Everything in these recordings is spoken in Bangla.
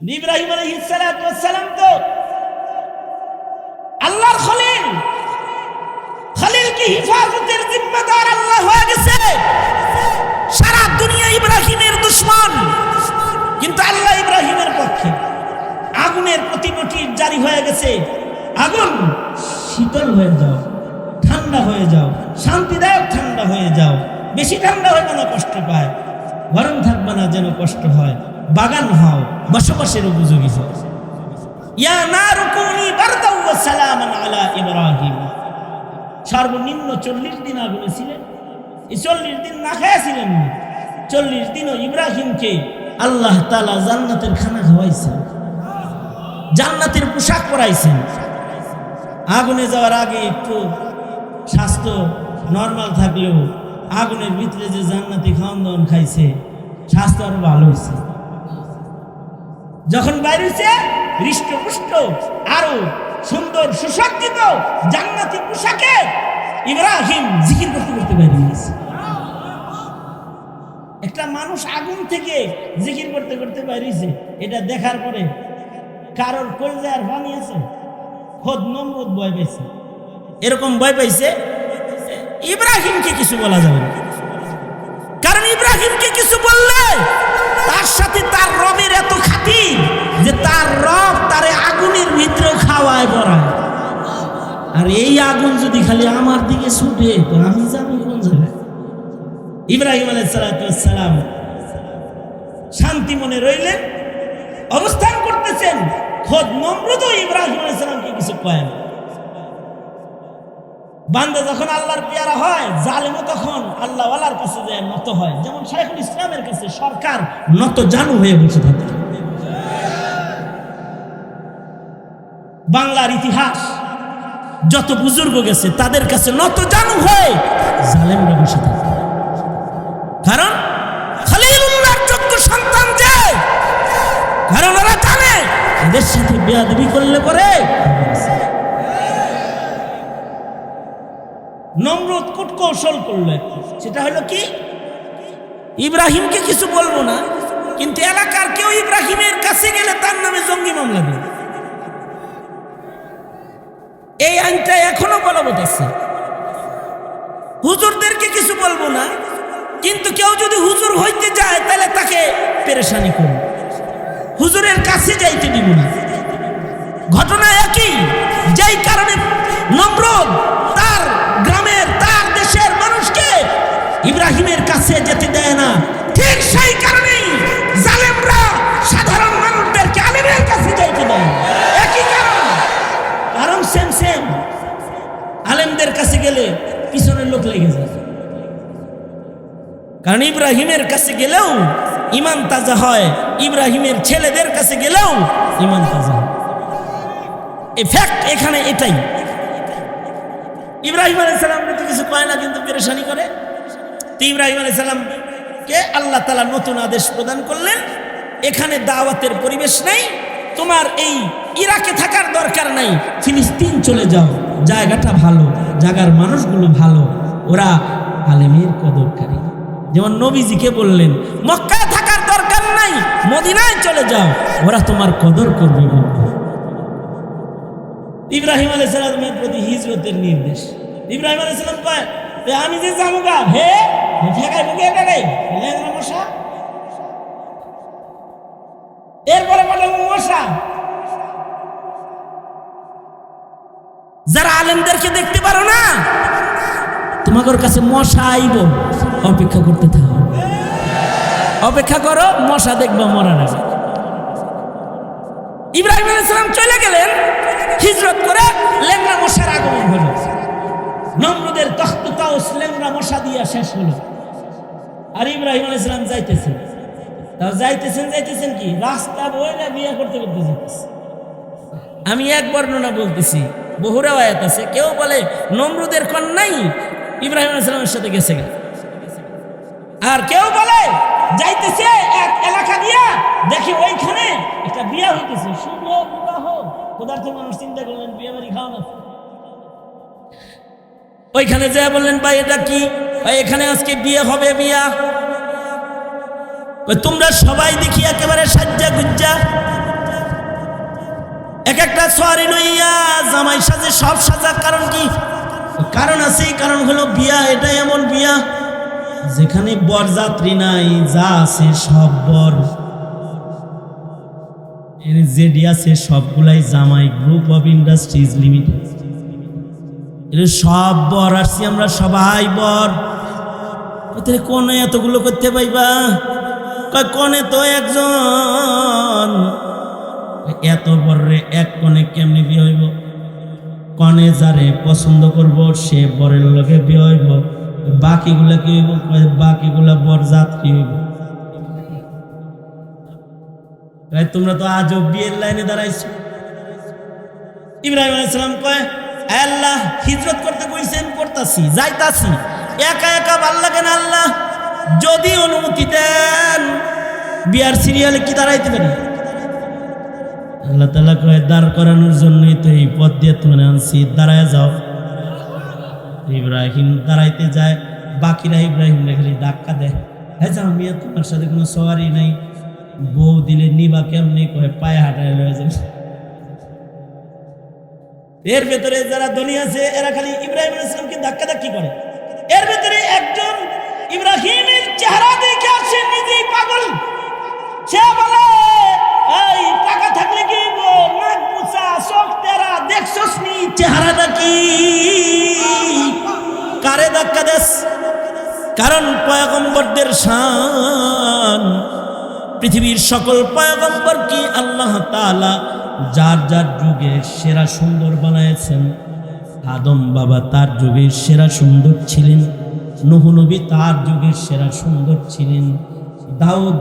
ইব্রাহিম আলহিসাম তো আল্লাহর খলিল। খলিল কি হিফাজতের জিম্মাদার আল্লাহ হয়ে গেছে। সারা দুনিয়া ইব্রাহিমের দুশ্মন। কিন্তু আল্লাহ ইব্রাহিমের পক্ষে আগুনের প্রতি জারি হয়ে গেছে। আগুন শীতল হয়ে যাও, ঠান্ডা হয়ে যাও, শান্তিদায়ক ঠান্ডা হয়ে যাও। বেশি ঠান্ডা হবে না কষ্ট পায়, গরম থাকবে না যেন কষ্ট হয়। বাগান হও, বসবাসের উপযোগী হও। ইয়া নারু কুনি বারদাও ওয়া সালামান আলা ইব্রাহিম। সর্বনিম্ন চল্লিশ দিন আগুনে ছিলেন। এই চল্লিশ দিন না খায়া ছিলেন না। চল্লিশ দিনও ইব্রাহিমকে আল্লাহ তালা জান্নাতের খানা খাওয়াইছেন। জান্নাতের পোশাক পরাইছেন। আগুনে যাওয়ার আগে একটু স্বাস্থ্য নর্মাল থাকলেও আগুনের ভিতরে যে জান্নাতি খাওয়ান দাওয়ান খাইছে, স্বাস্থ্য আরও ভালো হয়েছে যখন বাইর হয়েছে হৃষ্টপুষ্ট, আরও সুন্দর, সুসজ্জিত, জান্নাতি পোশাকে ইব্রাহিম জিকির করতে করতে বাইরে গেছে। একটা মানুষ আগুন থেকে জিকির করতে করতে বাইরেছে এটা দেখার পরে কারোর কলজে আর পানি আছে? খোদ নমরুদ ভয় পাইছে। এরকম ভয় পাইছে ইব্রাহিমকে কিছু বলা যাবে কারণ ইব্রাহিমকে কিছু বললে এত যে তার রব তারে আগুনের ভিতরেও খাওয়ায় পড়ায় আর এই আগুন যদি খালি আমার দিকে ছুটে, তো আমি যাব কোন জায়গায়? ইব্রাহিম আলাইসালাম শান্তি মনে রইলেন, অবস্থান করতেছেন। খোদ নমরুদ ইব্রাহিম আলাইসালামকে কিছু কয় না। বান্দা যখন আল্লাহর পেয়ারা হয়, জালেমও তখন আল্লাহ আল্লাহর কাছে যায়, নত হয়। যেমন শাইখুল ইসলামের কাছে সরকার নত জানু হয়ে বসে থাকে। বাংলার ইতিহাস যত বুজুর্গ গেছে, তাদের কাছে নত জানু হয়ে জালেমরা বসে থাকে কারণ সন্তান ওরা জানে করলে পরে। সেটা হলো কি ইব্রাহিমকে কিছু বলব না, কিন্তু এলাকার কেউ ইব্রাহিমের কাছে গেলে তার নামে জঙ্গি মামলা দেবে এই আইনটা এখনও বলবৎ আছে। হুজুরদেরকে কিছু বলব না, কিন্তু কেউ যদি হুজুর হইতে যায়, তাহলে তাকে পেরেশানি করুন। হুজুরের কাছে যাইতে দিব না। ঘটনা একই, যেই কারণে নমরুদ তার গ্রামের, তার দেশের মানুষকে ইব্রাহিমের কাছে যেতে দেয় না। কাছে গেলে পিছনের লোক লেগে যায়। কারণ ইব্রাহিমের কাছে গেলেও ইমান তাজা হয়, ইব্রাহিমের ছেলেদের কাছে গেলেও ইমান তাজা ফ্যাক্ট এখানে এটাই। ইব্রাহিম আলাইসালাম তো কিছু পায় না, কিন্তু পেরেশানি করে। তো ইব্রাহিম আলাইসালামকে আল্লাহ তালা নতুন আদেশ প্রদান করলেন, এখানে দাওয়াতের পরিবেশ নেই, তোমার এই ইরাকে থাকার দরকার নাই, ফিলিস্তিন চলে যাও, জায়গাটা ভালো। জায়গার মানুষগুলো ভালো, ওরা আলেমের কদরকারী। যেমন নবীজিকে বললেন, মক্কায় থাকার দরকার নাই, মদিনায় চলে যাও, ওরা তোমার কদর করবে ইব্রাহিম আলাইসালামের প্রতি হিজরতের নির্দেশ। ইব্রাহিম আলাইসালাম কয়, "এ আমি যে যাব গা, হে এরপরে বলে মশা যারা আলেমদেরকে দেখতে পারো না তোমাদের কাছে মশা আইব। অপেক্ষা করতে থাকো অপেক্ষা করো, মশা দেখবা মরার আগে ইব্রাহিম আলাইসালাম চলে গেলেন, হিজরত করে লেংরা মশার আগমন হলো। নমরুদের তখ্ত তাওস লেংরা মশা দিয়া শেষ হলো। আর ইব্রাহিম আলাইসালাম যাইতেছেন। তাও যাইতেছেন যাইতেছেন কি? রাস্তা বইলে বিয়ে করতে করতে যেতেছে আমি এক বর্ণনা বলতেছি। বহু রেওয়ায়াত আছে। কেউ বলে, নমরুদের কন্যাই ইব্রাহিম আলাইসালামের সাথে গেছে আর কেউ বলে, যাইতেছে এক এলাকা দিয়া, দেখি ওইখানে একটা বিয়া হইতেছে। শুভ বিবাহ পদার্থ মানুষ চিন্তা করলেন, বিয়ে বাড়ি খাওয়া না ওইখানে যা বললেন, ভাই, এটা কি? এখানে আজকে বিয়ে হবে বিয়া। তোমরা সবাই দেখি একেবারে সাজ্জা গুজ্জা একটা সোয়ারি লইয়া জামাই সাজে, সব সাজা কারণ কি? কারণ আছে কারণ হলো বিয়া, এটা এমন বিয়া, যেখানে বরযাত্রী নাই, যা আছে সব বর। এর জেডি আছে সবগুলাই জামাই গ্রুপ অফ ইন্ডাস্ট্রিজ লিমিটেড। এর সব বর আসছি আমরা সবাই বর। কোথায় কোনে এতগুলো করতে পাইবা? কোনে তো একজন? এত বরে এক কোণে কেমনি বিয়ে হইব? কনে যারে পছন্দ করব, সে বরের লগে বিয়ে হইব। বাকিগুলা কি হইব? বাকিগুলা বর কি হইব? তোমরা তো আজও বিয়ের লাইনে দাঁড়াইছো। ইব্রাহিম আলাইসালাম কয় আল্লাহ, হিজরত করতে কইছেন করতাছি, যাইতাছি। একা একা ভালো লাগে না আল্লাহ। যদি অনুমতি দেন, বিয়ার সিরিয়ালে কি দাঁড়াইতে পারি? আল্লাহ তালা কয়, দাঁড় করানোর জন্যই তো এই পথ দিয়ে তুমি আনছি, দাঁড়ায় যাও। ইব্রাহিম দাঁড়াইতে যায় বাকিরা ইব্রাহিম খালি ধাক্কা দেয়। হ্যাঁ যাও মিয়া তোমার সাথে কোনো সওয়ারি নাই। বউ দিলে নিবা কেমনি কয়, পায়ে হাঁটায় লয়ে যাবে এর ভেতরে যারা ধনী আছে, এরা খালি ইব্রাহিম ইসলামকে ধাক্কা ধাক্কি করে। এর ভেতরে একজন ইব্রাহিমের চেহারা দেখে আসে, নিজেই পাগল। সে বলে চোখ তেরা দেখছস নি কি? কারে ধাক্কা দেস? কারণ পয়গম্বরদের শান। পৃথিবীর সকল পয়গম্বর কি আল্লাহ তাআলা যার যার যুগে সেরা সুন্দর বানাইছেন আদম বাবা তার যুগে সেরা সুন্দর ছিলেন, নূহ নবী তার যুগে সেরা সুন্দর ছিলেন, দাউদ,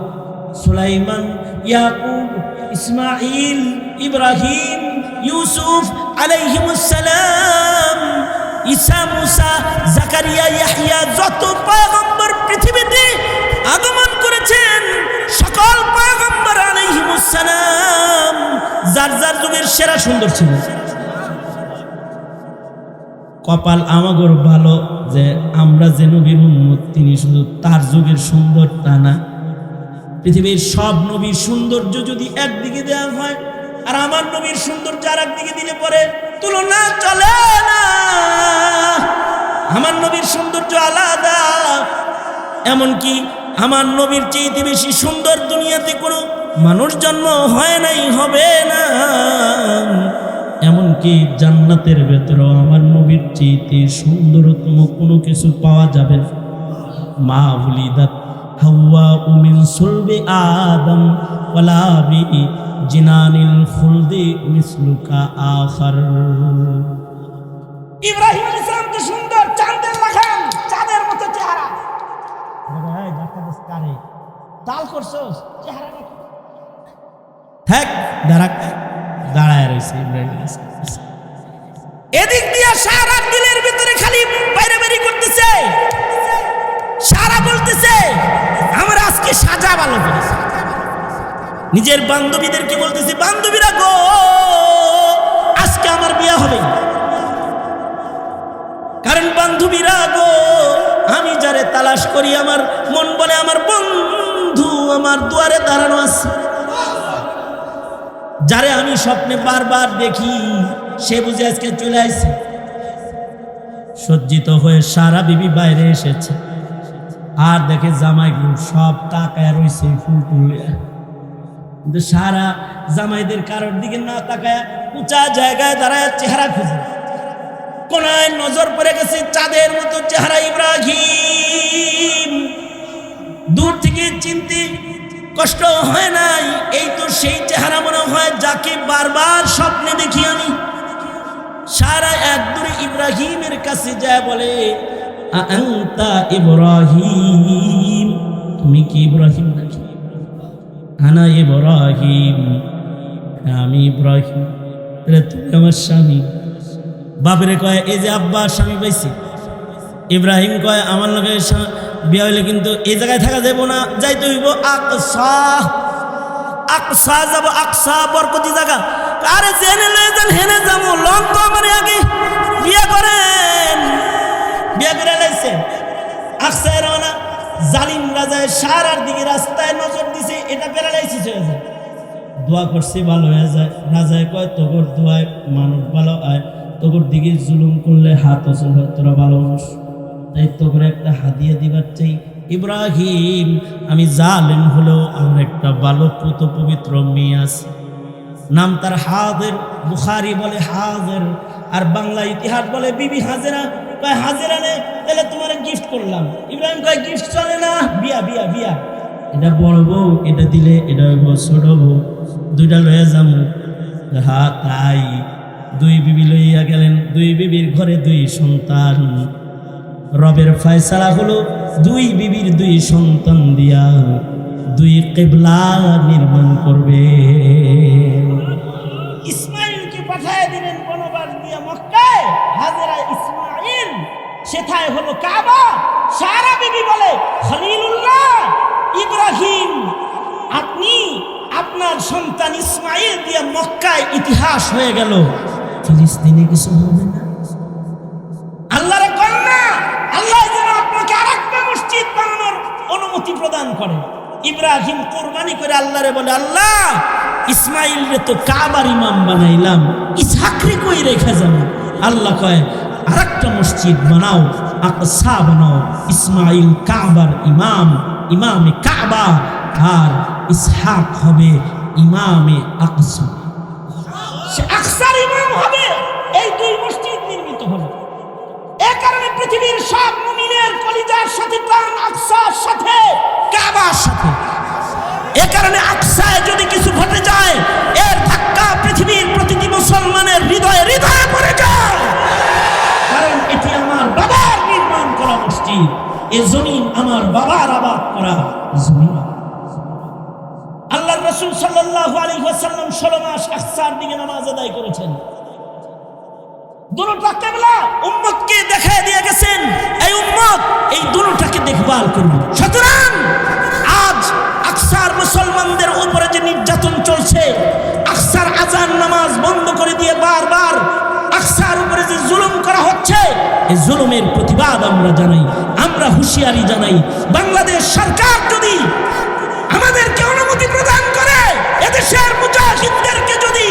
সুলাইমান, ইয়াকুব ইসমাইল ইব্রাহিম ইউসুফ আলাইহিমুসসালাম ঈসা মুসা, জাকারিয়া, ইয়াহইয়া যত পয়গম্বর পৃথিবীতে আগমন করেছেন, সকল পয়গম্বর আলাইহিমুসসালাম যার যার যুগের সেরা সুন্দর ছিল। কপাল আমাগর ভালো যে আমরা যে নবীর উম্মত, তিনি শুধু তার যুগের সুন্দর তা না, পৃথিবীর সব নবীর সৌন্দর্য যদি একদিকে দেওয়া হয় আর আমার নবীর সৌন্দর্য আর একদিকে দিলে পরে তুলনা চলে না। আমার নবীর সৌন্দর্য আলাদা। এমনকি আমার নবীর চেয়েতে বেশি সুন্দর দুনিয়াতে কোনো মানুষ জন্ম হয় নাই, হবে না। এমনকি জান্নাতের ভেতরেও আমার নবীর চেয়েতে সুন্দরতম কোনো কিছু পাওয়া যাবে মা উলিদাত হাওয়া উমিন সুলবে আদম ওয়ালা বি জিনানিল খুলদি মিসলুকা আখার। ইব্রাহিম আলাইহিস সালাম তো সুন্দর চাঁদের লাখান চাঁদের মতো চেহারা। দেখা দিস কারে? তাল করছস? চেহারা নাকি? থাক দাঁড়া দাঁড়ায় রয়েছে ইব্রাহিম আলাইহিস এদিক দিয়ে সারা দিলের ভিতরে খালি বাইরে বেরি করতেছে। সারা বলতেছে আমার আজকে সাজা ভালো করেছে। নিজের বান্ধবীদের কি বলতেছে, বান্ধবীরা গো, আজকে আমার বিয়ে হবে। কারণ বান্ধবীরা গো, আমি যারে তালাশ করি, আমার মন বলে আমার বন্ধু আমার দুয়ারে দাঁড়ানো আছে। যারে আমি স্বপ্নে বারবার দেখি, সে বুঝে আজকে চলে আসছে সজ্জিত হয়ে সারা বিবি বাইরে এসেছে। আর দেখে জামাইগুলো সব তাকায় রয়েছে ফুল তুলে কিন্তু সারা জামাইদের কারোর দিকে না তাকায় উঁচা জায়গায় দাঁড়ায় চেহারা খুঁজে। কোনায় নজর পড়ে গেছে চাঁদের মতো চেহারা ইব্রাহিম। দূর থেকে চিনতে কষ্ট হয় নাই, এই তো সেই চেহারা মনে হয় যাকে বারবার স্বপ্নে দেখি আমি। সারা এক দূরে ইব্রাহিমের কাছে যায় বলে ইব্রাহিম, তুমি কি ইব্রাহিম নাকি আনা ইব্রাহিম। আমি ইব্রাহিম। তাহলে তুমি আমার স্বামী। বাপরে কয়, এই যে আব্বা, স্বামী পাইছি। ইব্রাহিম কয়, আমার লোকে বিয়ে হইলে কিন্তু এই জায়গায় থাকা যাব না, যাইতে হইব আকসা। আকসা যাব, আকসা বরকতি জায়গা। আরে জেনে লয়ে যান, হেনে যাব লন তো আমার আগে। বিয়ে করেন। বিয়ে করে লাইছে আকসায় রওনা জালিম রাজায় সারার দিকে রাস্তায় নজর দিছে, এটা প্যারালাইসিস হয়ে যায়। দোয়া করছি ভালো হয়ে যায়। রাজায় কয়, তোগর দোয়ায় মানুষ ভালো হয়। তোগর দিকে জুলুম করলে হাত অচল হয়, তোরা ভালো মানুষ। তাই তোগর একটা হাদিয়া দিবার চাই, ইব্রাহিম, আমি জালেম হলেও আমার একটা ভালো পুত পবিত্র মেয়ে আছে। নাম তার হাজের, বুখারি বলে হাজের, আর বাংলা ইতিহাস বলে বিবি হাজেরা কয়, হাজেরা নে, তাহলে তোমার গিফট করলাম। ইব্রাহিম কয় গিফট চলে না? বিয়া বিয়া বিয়া। এটা বড় বউ, এটা দিলে এটা হইব ছোট বউ। দুইটা লয়ে যাম। হা, তাই। দুই বিবি লইয়া গেলেন, দুই বিবির ঘরে দুই সন্তান। রবের ফয়সালা হলো দুই বিবির দুই সন্তান দিয়া দুই কেবলা নির্মাণ করবে। ইসমাইলকে পাঠায় দিলেন বনবাস দিয়া মক্কায়। হাজেরা ইসমাইল সেথায় হলো কাবা। সারা বিবি বলে, খলিলুল্লাহ, ইব্রাহিম, আপনি আপনার সন্তান ইসমাইল দিয়া মক্কায় ইতিহাস হয়ে গেল। ফিলিস্তিনে কিছু হবে না? আল্লাহরে কন্যা, আল্লাহ যেন আপনাকে আরেকটা মসজিদ বানানোর অনুমতি প্রদান করে ইব্রাহিম কোরবানি করে আল্লাহরে বলে, আল্লাহ ইসমাইল রে তো কাবার ইমাম বানাইলাম, ইসহাকরে কই রেখে যাব? আল্লাহ কয় আরেকটা মসজিদ বানাও, আকসা বানাও, ইসমাইল কাবার ইমাম, ইমামে কাবা, আর ইসহাক হবে ইমামে আকসা। এই দুই নির্মিত পৃথিবীর সব কারণে যদি কিছু ঘটে যায়, এর ধাক্কা পৃথিবীর প্রতিটি মুসলমানের হৃদয়ে এ জমিন আমার বাবার আবাদ করা জমিন। আল্লাহ রসুল সাল্লাল্লাহু আলাইহি ওয়াসাল্লাম ষোলো মাস আকসার দিকে নামাজ আদায় করেছেন। দেখায় দিয়ে গেছেন। এই এই দেখভাল সুতরাং আজ আকসার মুসলমানদের উপরে যে নির্যাতন চলছে আকসার আজান নামাজ বন্ধ করে দিয়ে বারবার আকসার উপরে যে জুলুম করা হচ্ছে, এই জুলুমের প্রতিবাদ আমরা জানাই, আমরা হুঁশিয়ারি জানাই। বাংলাদেশ সরকার যদি আমাদেরকে অনুমতি প্রদান করে, এদেশের মুজাহিদদেরকে যদি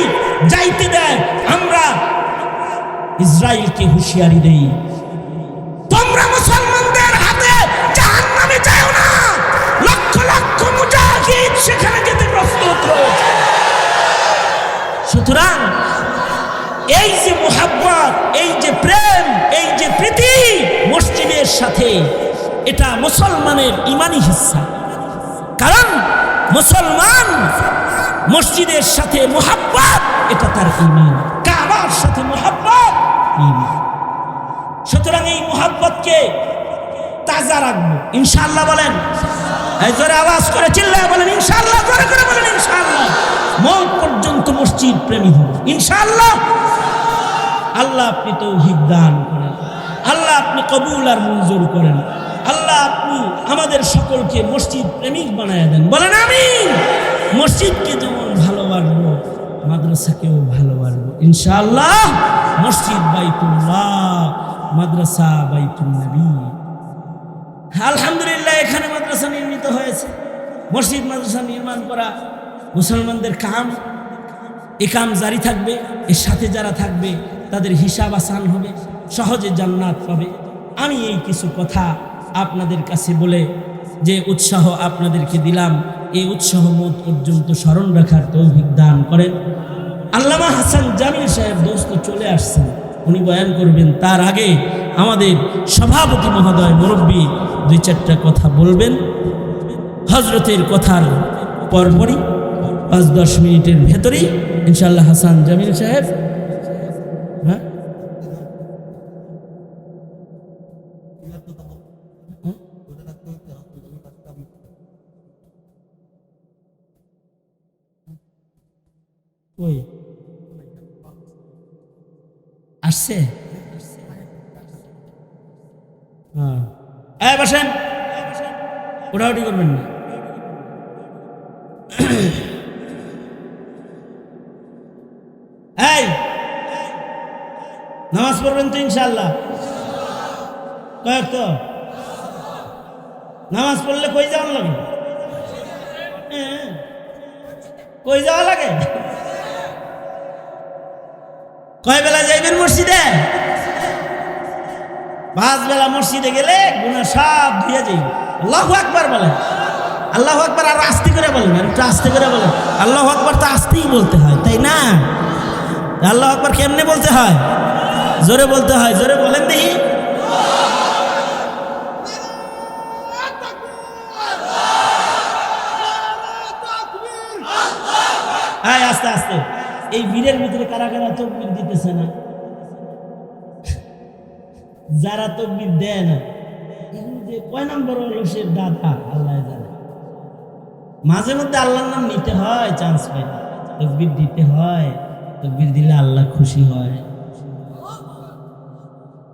যাইতে দেয়, আমরা ইসরায়েলকে হুঁশিয়ারি দেই। তোমরা মুসলমানদের হাতে জাহান্নামে যাও না। লক্ষ লক্ষ মুজাহিদ সেখানে যেতে প্রস্তুত সুতরাং এই যে সাথে এটা মুসলমানের ইমানি হিস্সা কারণ মুসলমান মসজিদের সাথে মোহাব্বত, এটা তার ইমান। কাবার সাথে মোহাব্বত সুতরাং এই মোহাব্বতকে তাজা রাখব। ইনশাল্লাহ বলেন আওয়াজ করে চিল্লায় বলেন ইনশাল্লাহ জোরে করে বলেন ইনশাল্লাহ মত পর্যন্ত মসজিদ প্রেমী হব। ইনশাআল্লাহ। আল্লাহ আপনি তৌহিদ দান আল্লাহ আপনি কবুল আর মঞ্জুর করেন। আল্লাহ আপনি আমাদের সকলকে মসজিদ প্রেমিক বানায় দেন। বলেন আমি মসজিদকে যেমন ভালোবাসবো, মাদ্রাসাকেও ভালোবাসবো। ইনশাআল্লাহ মসজিদ বাইতুল্লাহ, মাদ্রাসা বাইতুল নবী আলহামদুলিল্লাহ, এখানে মাদ্রাসা নির্মিত হয়েছে। মসজিদ, মাদ্রাসা নির্মাণ করা মুসলমানদের কাম। এ কাম জারি থাকবে, এর সাথে যারা থাকবে, তাদের হিসাব আসান হবে। সহজে জান্নাত পাবে। আমি এই কিছু কথা আপনাদের কাছে বলে যে উৎসাহ আপনাদেরকে দিলাম, এই উৎসাহ মত পর্যন্ত স্মরণ রাখার তৌভিক দান করেন। আল্লামা হাসান জামিল সাহেব দোস্ত চলে আসছেন। উনি বয়ান করবেন, তার আগে আমাদের সভাপতি মহোদয় মুরব্বী দুই চারটা কথা বলবেন। হজরতের কথার পরপরই পাঁচ দশ মিনিটের ভেতরেই ইনশাল্লাহ হাসান জামিল সাহেব ওই আসছে? হ্যাঁ। এই বসেন। ওটাওটি করবেন না। এই। নামাজ পড়বেন তো ইনশাল্লাহ কয়েক তো। নামাজ পড়লে কই যাওয়ার লাগে? হ্যাঁ। কই যাওয়া লাগে? কয় বেলা যাইবেন মসজিদে? পাঁচ বেলা মসজিদে গেলে গুণা সব ধুয়ে যাইবে। আল্লাহ আকবার বলেন। আল্লাহ আকবার আর আস্তে করে বলেন একটু আস্তে করে বলেন। আল্লাহ আকবার তো আস্তেই বলতে হয়, তাই না? আল্লাহ আকবার কেমনে বলতে হয়? জোরে বলতে হয়, জোরে বলেন দেখি। আস্তে আস্তে। এই বীরের ভিতরে কারা কারা তকবির দিতেছে না? যারা তকবির দেয় না যে কয় নম্বর হলো সে দাদা আল্লাহ জানে। মাঝে মধ্যে আল্লাহর নাম নিতে হয় চান্স পাই তকবির দিতে হয়, তকবির দিলে আল্লাহ খুশি হয়।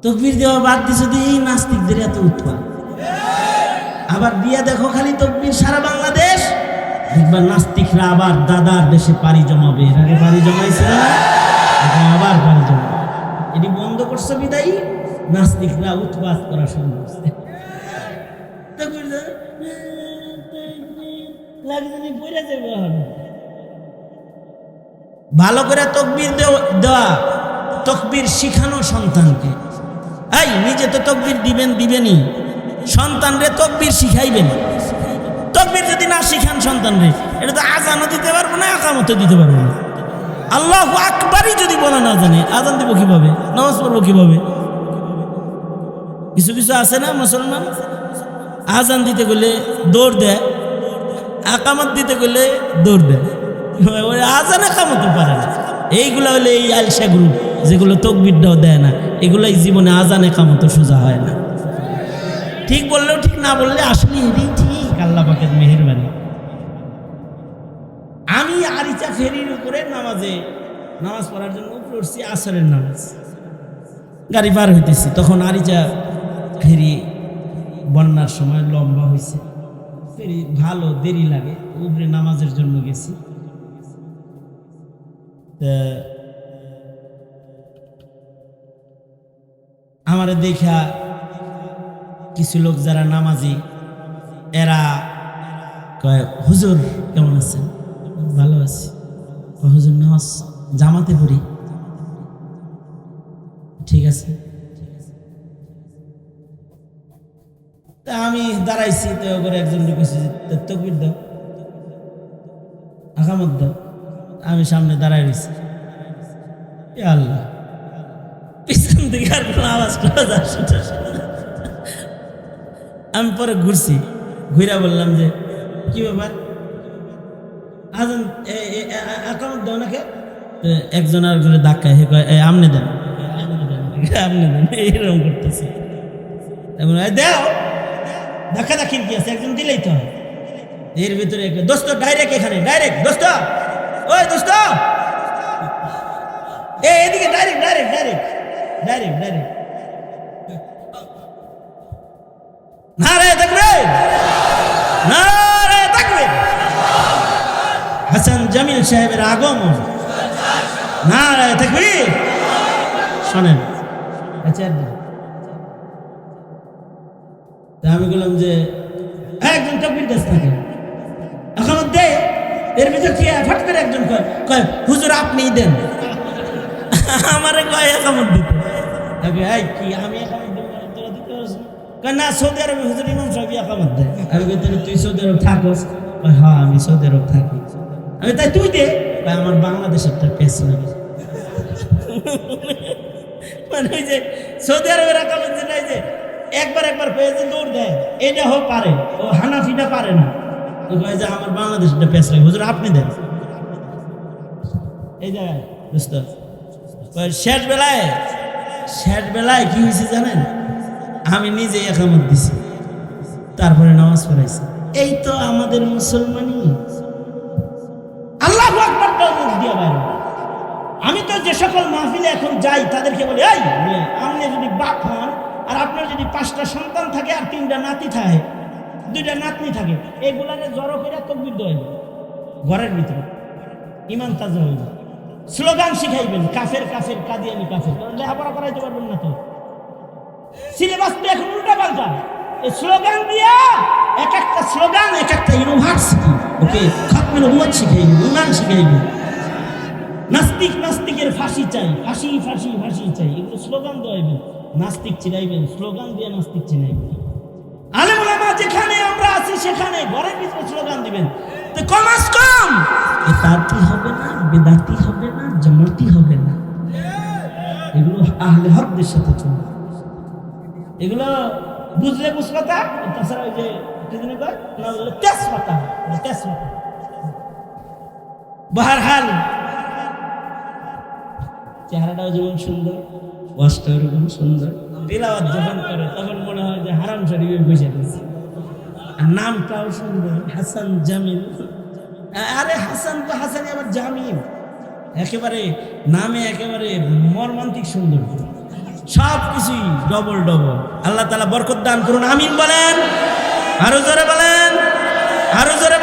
তকবির দেওয়া বাদ দিছে দিয়ে এই নাস্তিকদের এত উৎপাদ আবার দিয়া দেখো খালি তকবির সারা বাংলাদেশ। দেখবা নাস্তিকরা আবার দাদার দেশে পাড়ি জমাবে। এর আগে পাড়ি জমাইছে আবার পাড়ি জমাবে। এটি বন্ধ করছে বিদায়ী, নাস্তিকরা উৎপাত করা শুরু করছে। ভালো করে তকবির দেও- দেওয়া, তকবির শিখানো সন্তানকে। এই, নিজে তো তকবির দিবেন দিবেনই। সন্তানরে তকবির শিখাইবেন। তকবির যদি না শিখান এটা তো আজানও দিতে পারব না দিতে পারব না। আল্লাহ আকবারই যদি বলা না জানে, আজান নামাজ পড়ব কিছু কিছু আছে না মুসলমান? আজান দিতে গেলে দৌড় দেয় আকামত দিতে গেলে দৌড় দেয়। আজান পারে না। এইগুলো হলে এই আলসা গ্রুপ যেগুলো তকবিরটাও দেয় না, এগুলাই জীবনে আজান একামত সোজা হয় না। ঠিক বললেও ঠিক না বললে আসলে এটাই ঠিক। আল্লাহ মেহেরবানি। আমি আরিচা ফেরির উপরে নামাজে, নামাজ পড়ার জন্য উপরে উঠছি আসরের নামাজ। গাড়ি পার হইতেছি, তখন আরিচা ফেরি বন্যার সময় লম্বা হয়েছে ফেরি ভালো দেরি লাগে, উপরে নামাজের জন্য গেছি। আমারে দেখা কিছু লোক যারা নামাজি এরা কয়, হুজুর, কেমন আছেন? ভালো আছি। হুজুর, নামাজ জামাতে পড়ি। ঠিক আছে। তা আমি দাঁড়াইছি তো করে একজন ঢুকেছি তকবির দাও। আকামত দাও। আমি সামনে দাঁড়াই রয়েছি আল্লাহ। পিছন দিকে আর কোনো আওয়াজ করা যাচ্ছে আমি পরে ঘুরছি। ঘুরা বললাম যে কি ব্যাপার? আজান আকামত দাও নাকি? একজন আর ধাক্কায় হে কয় "এ, আমনে দেন। আমনে দেন এরকম করতেছে। "এই দাও। দেখা দেখি কি আছে? একজন দিলেই তো এর ভিতরে দোস্ত ডাইরেক্ট এখানে ডাইরেক্ট দোস্ত। ওই দোস্ত! এ এদিকে direct direct direct direct direct না রে হাসান জামিল সাহেবের আগমন। না দেখবি শোনেন আচ্ছা আমি বললাম যে "হ্যাঁ, একজন তকবির দাস থাকে। এখন দে এর ভিতর কি ফট করে একজন কয় কয় হুজুর আপনিই দেন। আমারে কয় একামত দিতে। এই কি আমি না, সৌদি আরবে হুজুর ইমাম সাহেব একামত দেয়। আমি তুই সৌদি আরব থাকস? হ্যাঁ আমি সৌদি আরব থাকি। আমি তাই তুই দে। ভাই, আমার বাংলাদেশের পেস লাগে মানে ওই যে সৌদি আরবের একামত যেটা যে একবার একবার পেয়েছে দৌড় দেয়, এটা হোক পারে, ও হানাফিটা পারে না। তো কয় যে আমার বাংলাদেশটা পেস লাগে হুজুর, আপনি দেন। এই জায়গায় বুঝতে শেষ বেলায় শেষ বেলায় কি হয়েছে জানেন? আমি নিজে একামত দিছি। তারপরে নামাজ পড়াইছি। এই তো আমাদের মুসলমানই। যে সকল মাহফিলে এখন যাই, তাদেরকে বলি, এই আপনি যদি বাপ হন আর আপনার যদি পাঁচটা সন্তান থাকে আর তিনটা নাতি থাকে, দুইটা নাতনি থাকে এগুলাকে জড়ো করে তকবির দেবেন ঘরের ভিতরে। ইমান তাজা হইবে স্লোগান শিখাইবেন, কাফের কাফের, কাদিয়ানি, কাফের। কারণ লেখাপড়া করাইতে পারবেন না তো। সিলেবাস তো এখন উল্টা পাল্টা এই স্লোগান দিয়া এক একটা স্লোগান, এক একটা ইউনিভার্সিটি, ওকে খাতমের উম্মত শিখাইবি ইমান শিখাইবি। নাস্তিক নাস্তিকের ফাঁসি চাই, ফাঁসি ফাঁসি ফাঁসি চাই। এগুলো স্লোগান দেওয়াইবেন, নাস্তিক চিনাইবেন, স্লোগান দিয়ে নাস্তিক চিনাইবেন। আলেমুলামা যেখানে আমরা আছি সেখানে ঘরের ভিতরে স্লোগান দিবেন। তো কমাস কম। তাঁতি হবে না, বেদাতি হবে না, জামাতি হবে না। এগুলো আহলে হকদের সাথে চলবে। এগুলো বুঝলে বুঝপাতা, তাছাড়া ওই যে কি জানি কয়? না তেজপাতা। তেজপাতা। বাহার চেহারাটাও যেমন সুন্দর ওয়াশটাও এরকম সুন্দর। তেলাওয়াত যখন করে, তখন মনে হয় যে হারাম শরীফে বসে গেছে আর নামটাও সুন্দর, হাসান জামিল। আরে হাসান তো হাসানি, আবার জামিল। একেবারে নামে একেবারে মর্মান্তিক সুন্দর। সব কিছুই ডবল ডবল আল্লাহ তালা বরকত দান করুন, আমিন বলেন। আরও জোরে বলেন। আরও জোরে